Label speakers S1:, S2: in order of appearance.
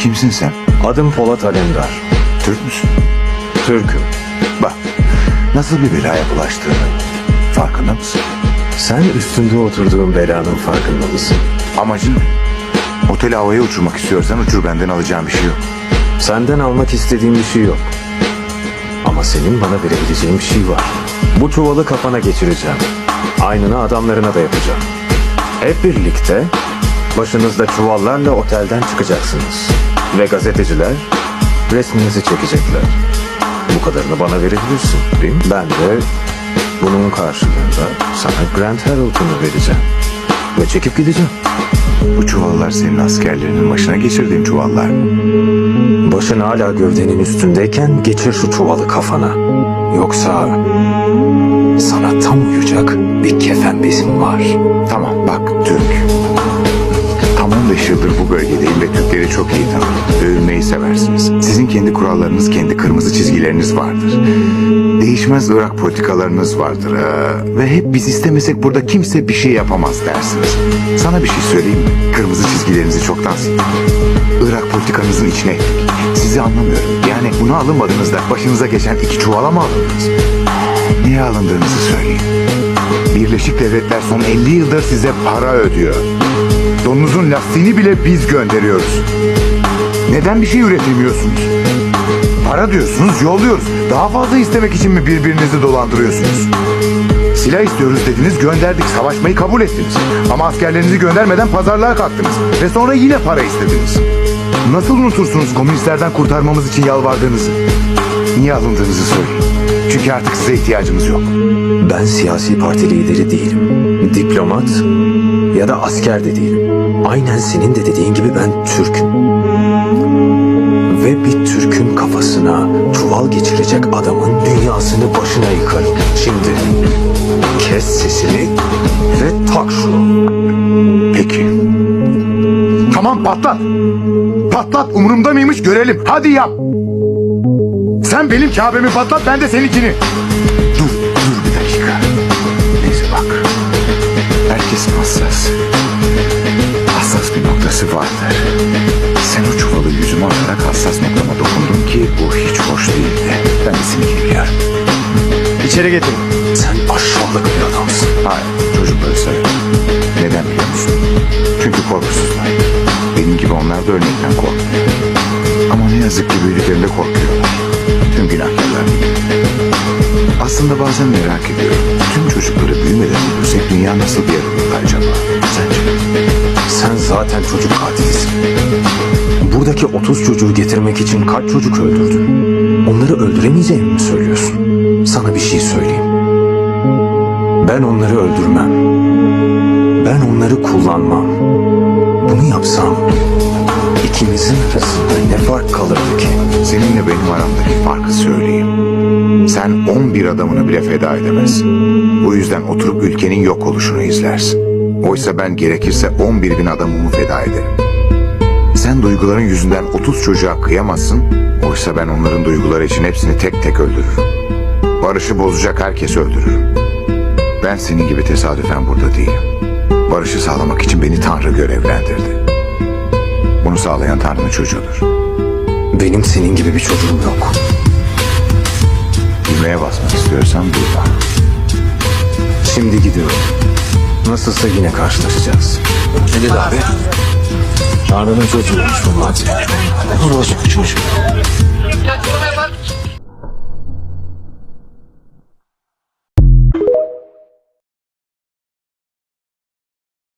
S1: Kimsin sen?
S2: Adım Polat Alemdar.
S1: Türk müsün?
S2: Türk'üm.
S1: Bak, nasıl bir belaya bulaştığını farkında mısın?
S2: Sen üstünde oturduğun belanın farkında mısın?
S1: Amacın ne? Oteli havaya uçurmak istiyorsan uçur benden alacağım bir şey yok.
S2: Senden almak istediğim bir şey yok. Ama senin bana verebileceğin bir şey var. Bu çuvalı kafana geçireceğim. Aynını adamlarına da yapacağım. Hep birlikte başınızda çuvallarla otelden çıkacaksınız. Ve gazeteciler resminizi çekecekler. Bu kadarını bana verebilirsin değil mi? Ben de bunun karşılığında sana Grant Hamilton'ı vereceğim. Ve çekip gideceğim.
S1: Bu çuvallar senin askerlerinin başına geçirdiğin çuvallar.
S2: Başın hala gövdenin üstündeyken geçir şu çuvalı kafana. Yoksa sana tam uyacak bir kefen bezim var.
S1: Tamam bak Türk. Tam 15 yıldır bu bölgedeyim ve Türkleri çok iyi tanırım. Övülmeyi seversiniz. Sizin kendi kurallarınız, kendi kırmızı çizgileriniz vardır. Değişmez Irak politikalarınız vardır. Ee, ve hep biz istemesek burada kimse bir şey yapamaz dersiniz. Sana bir şey söyleyeyim mi? Kırmızı çizgilerinizi çoktan sildim. Irak politikanızın içine ettik. Sizi anlamıyorum. Yani bunu alınmadığınızda başınıza geçen iki çuvala mı alındınız? Niye alındığınızı söyleyeyim. Birleşik Devletler son 50 yıldır size para ödüyor. Donunuzun lastiğini bile biz gönderiyoruz. Neden bir şey üretemiyorsunuz? Para diyorsunuz, yolluyoruz. Daha fazla istemek için mi birbirinizi dolandırıyorsunuz? Silah istiyoruz dediniz, gönderdik. Savaşmayı kabul ettiniz. Ama askerlerinizi göndermeden pazarlığa kalktınız. Ve sonra yine para istediniz. Nasıl unutursunuz komünistlerden kurtarmamız için yalvardığınızı? Niye alındığınızı söyleyin. Çünkü artık size ihtiyacımız yok.
S2: Ben siyasi parti lideri değilim. Diplomat ya da asker de değilim. Aynen senin de dediğin gibi ben Türk'üm. Ve bir Türk'ün kafasına çuval geçirecek adamın dünyasını başına yıkarım. Şimdi kes sesini ve tak şunu.
S1: Peki. Tamam patlat. Patlat umurumda mıymış görelim. Hadi yap. Sen benim Kabe'mi patlat ben de seninkini. Dur dur bir dakika. Neyse bak. Herkes hassas. Hassas bir noktası vardır. Sen o çuvalı yüzüme atarak hassas noktama dokundun ki bu hiç hoş değildi. Ben de seninkini biliyorum.
S3: İçeri getirin.
S2: Sen aşağılık bir adamsın.
S1: Hayır, çocukları severim. Neden biliyor musun? Çünkü korkusuzlar. Benim gibi onlar da ölmekten korkmuyor. Ama ne yazık ki büyüdüklerinde korkuyorlar. Aslında bazen merak ediyorum. Tüm çocukları büyümeden öldürsek dünya nasıl bir yer olur acaba? Sence?
S2: Sen zaten çocuk katilisin. Buradaki 30 çocuğu getirmek için kaç çocuk öldürdün? Onları öldüremeyeceğimi mi söylüyorsun? Sana bir şey söyleyeyim. Ben onları öldürmem. Ben onları kullanmam. Bunu yapsam ikimizin arasında ne fark kalırdı ki?
S1: Seninle benim aramdaki farkı söyleyeyim. Sen 11 adamını bile feda edemezsin. Bu yüzden oturup ülkenin yok oluşunu izlersin. Oysa ben gerekirse 11 bin adamımı feda ederim. Sen duyguların yüzünden 30 çocuğa kıyamazsın. Oysa ben onların duyguları için hepsini tek tek öldürürüm. Barışı bozacak herkesi öldürürüm. Ben senin gibi tesadüfen burada değilim. Barışı sağlamak için beni Tanrı görevlendirdi. Bunu sağlayan Tanrı'nın çocuğudur.
S2: Benim senin gibi bir çocuğum yok.
S1: Düğmeye basmak istiyorsan burada.
S2: Şimdi gidiyorum. Nasılsa yine karşılaşacağız.
S3: Ne dedi abi?
S2: Tanrı'nın çocuğuymuş bunlar.
S3: Orospu çocuğu.